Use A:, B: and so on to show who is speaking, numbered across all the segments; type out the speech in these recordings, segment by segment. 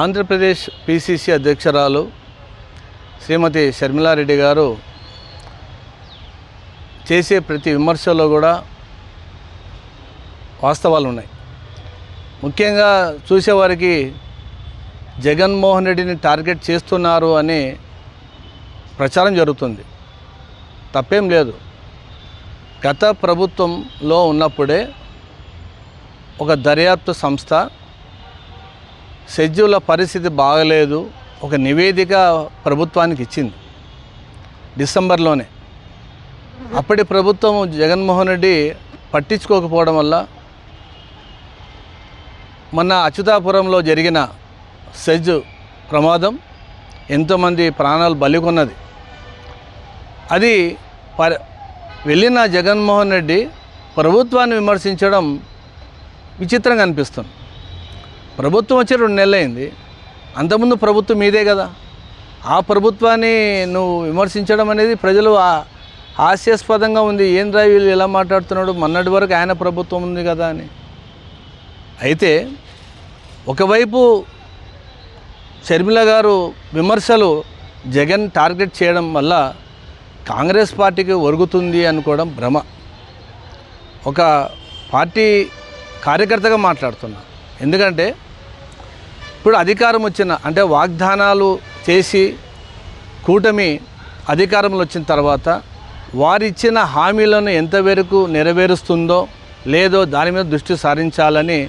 A: Andhra Pradesh PCC అధ్యక్షురాలు శ్రీమతి షర్మిలారెడ్డి గారు చేసే ప్రతి విమర్శలో కూడా వాస్తవాలు ఉన్నాయి. ముఖ్యంగా చూసేవారికి జగన్మోహన్ రెడ్డిని టార్గెట్ చేస్తున్నారు అని ప్రచారం జరుగుతుంది. తప్పేం లేదు. గత ప్రభుత్వంలో ఉన్నప్పుడే ఒక దర్యాప్తు సంస్థ సెజ్జుల పరిస్థితి బాగలేదు. ఒక నివేదిక ప్రభుత్వానికి ఇచ్చింది. డిసెంబర్లోనే. అప్పటి ప్రభుత్వం జగన్మోహన్ రెడ్డి పట్టించుకోకపోవడం వల్ల మొన్న అచ్యుతాపురంలో జరిగిన సెజ్ ప్రమాదం ఎంతోమంది ప్రాణాలు బలికొన్నది. అది ప వెళ్ళిన జగన్మోహన్ రెడ్డి ప్రభుత్వాన్ని విమర్శించడం విచిత్రంగా అనిపిస్తుంది. ప్రభుత్వం వచ్చి రెండు నెలలైంది. అంతకుముందు ప్రభుత్వం మీదే కదా. ఆ ప్రభుత్వాన్ని నువ్వు విమర్శించడం అనేది ప్రజలు హాస్యాస్పదంగా ఉంది. ఏం రా వీళ్ళు ఎలా మాట్లాడుతున్నాడు? మొన్నటి వరకు ఆయన ప్రభుత్వం ఉంది కదా అని. అయితే ఒకవైపు షర్మిల గారు విమర్శలు జగన్ టార్గెట్ చేయడం వల్ల కాంగ్రెస్ పార్టీకి ఒరుగుతుంది అనుకోవడం భ్రమ. ఒక పార్టీ కార్యకర్తగా మాట్లాడుతున్నా. ఎందుకంటే ఇప్పుడు అధికారం వచ్చిన అంటే వాగ్దానాలు చేసి కూటమి అధికారంలో వచ్చిన తర్వాత వారిచ్చిన హామీలను ఎంతవరకు నెరవేరుస్తుందో లేదో దాని మీద దృష్టి సారించాలని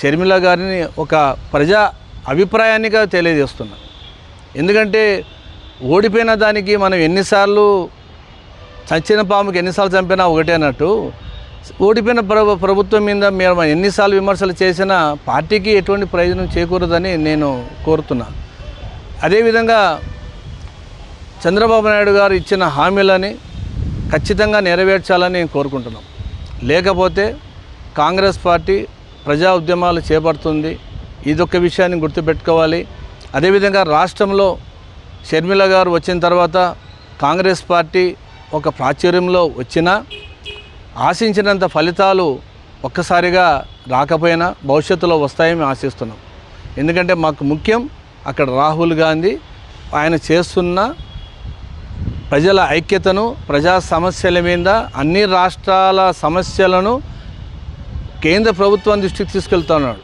A: షర్మిల గారిని ఒక ప్రజా అభిప్రాయాన్నిగా తెలియజేస్తున్నా. ఎందుకంటే ఓడిపోయిన దానికి మనం ఎన్నిసార్లు చచ్చిన పాముకి ఎన్నిసార్లు చంపినా ఒకటే అన్నట్టు ఓడిపోయిన ప్రభు ప్రభుత్వం మీద మేము ఎన్నిసార్లు విమర్శలు చేసినా పార్టీకి ఎటువంటి ప్రయోజనం చేకూరదని నేను కోరుతున్నా. అదేవిధంగా చంద్రబాబు నాయుడు గారు ఇచ్చిన హామీలని ఖచ్చితంగా నెరవేర్చాలని నేను కోరుకుంటున్నాం. లేకపోతే కాంగ్రెస్ పార్టీ ప్రజా ఉద్యమాలు చేపడుతుంది. ఇదొక విషయాన్ని గుర్తుపెట్టుకోవాలి. అదేవిధంగా రాష్ట్రంలో షర్మిల గారు వచ్చిన తర్వాత కాంగ్రెస్ పార్టీ ఒక ప్రాచుర్యంలో వచ్చినా ఆశించినంత ఫలితాలు ఒక్కసారిగా రాకపోయినా భవిష్యత్తులో వస్తాయని ఆశిస్తున్నాం. ఎందుకంటే మాకు ముఖ్యం అక్కడ రాహుల్ గాంధీ ఆయన చేస్తున్న ప్రజల ఐక్యతను ప్రజా సమస్యల మీద అన్ని రాష్ట్రాల సమస్యలను కేంద్ర ప్రభుత్వం దృష్టికి తీసుకెళ్తున్నాడు.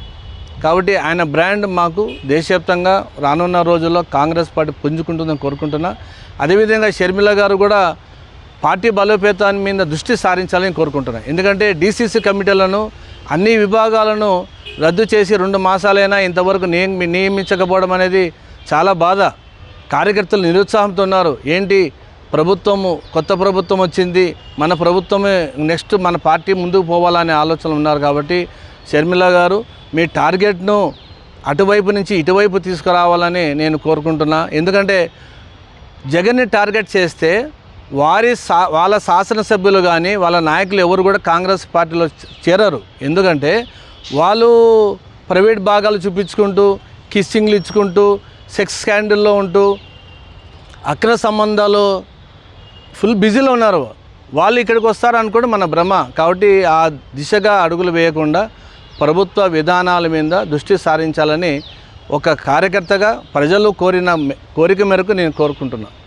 A: కాబట్టి ఆయన బ్రాండ్ మాకు దేశవ్యాప్తంగా రానున్న రోజుల్లో కాంగ్రెస్ పార్టీ పుంజుకుంటుందని కోరుకుంటున్నా. అదేవిధంగా షర్మిల గారు కూడా పార్టీ బలోపేతాన్ని మీద దృష్టి సారించాలని కోరుకుంటున్నాను ఎందుకంటే డీసీసీ కమిటీలను అన్ని విభాగాలను రద్దు చేసి రెండు మాసాలైనా ఇంతవరకు నియమి నియమించకపోవడం అనేది చాలా బాధ. కార్యకర్తలు నిరుత్సాహంతో ఉన్నారు. ఏంటి? ప్రభుత్వము కొత్త ప్రభుత్వం వచ్చింది. మన ప్రభుత్వమే నెక్స్ట్ మన పార్టీ ముందుకు పోవాలనే ఆలోచనలు ఉన్నారు కాబట్టి షర్మిల గారు మీ టార్గెట్ను అటువైపు నుంచి ఇటువైపు తీసుకురావాలని నేను కోరుకుంటున్నా. ఎందుకంటే జగన్ని టార్గెట్ చేస్తే వారి సా వాళ్ళ శాసనసభ్యులు కానీ వాళ్ళ నాయకులు ఎవరు కూడా కాంగ్రెస్ పార్టీలో చేరరు. ఎందుకంటే వాళ్ళు ప్రైవేట్ భాగాలు చూపించుకుంటూ కిస్సింగ్లు ఇచ్చుకుంటూ సెక్స్ స్కాండల్లో ఉంటూ అక్ర సంబంధాలు ఫుల్ బిజీలో ఉన్నారు. వాళ్ళు ఇక్కడికి వస్తారు మన భ్రమ. కాబట్టి ఆ దిశగా అడుగులు వేయకుండా ప్రభుత్వ విధానాల మీద దృష్టి సారించాలని ఒక కార్యకర్తగా ప్రజలు కోరిన కోరిక మేరకు నేను కోరుకుంటున్నాను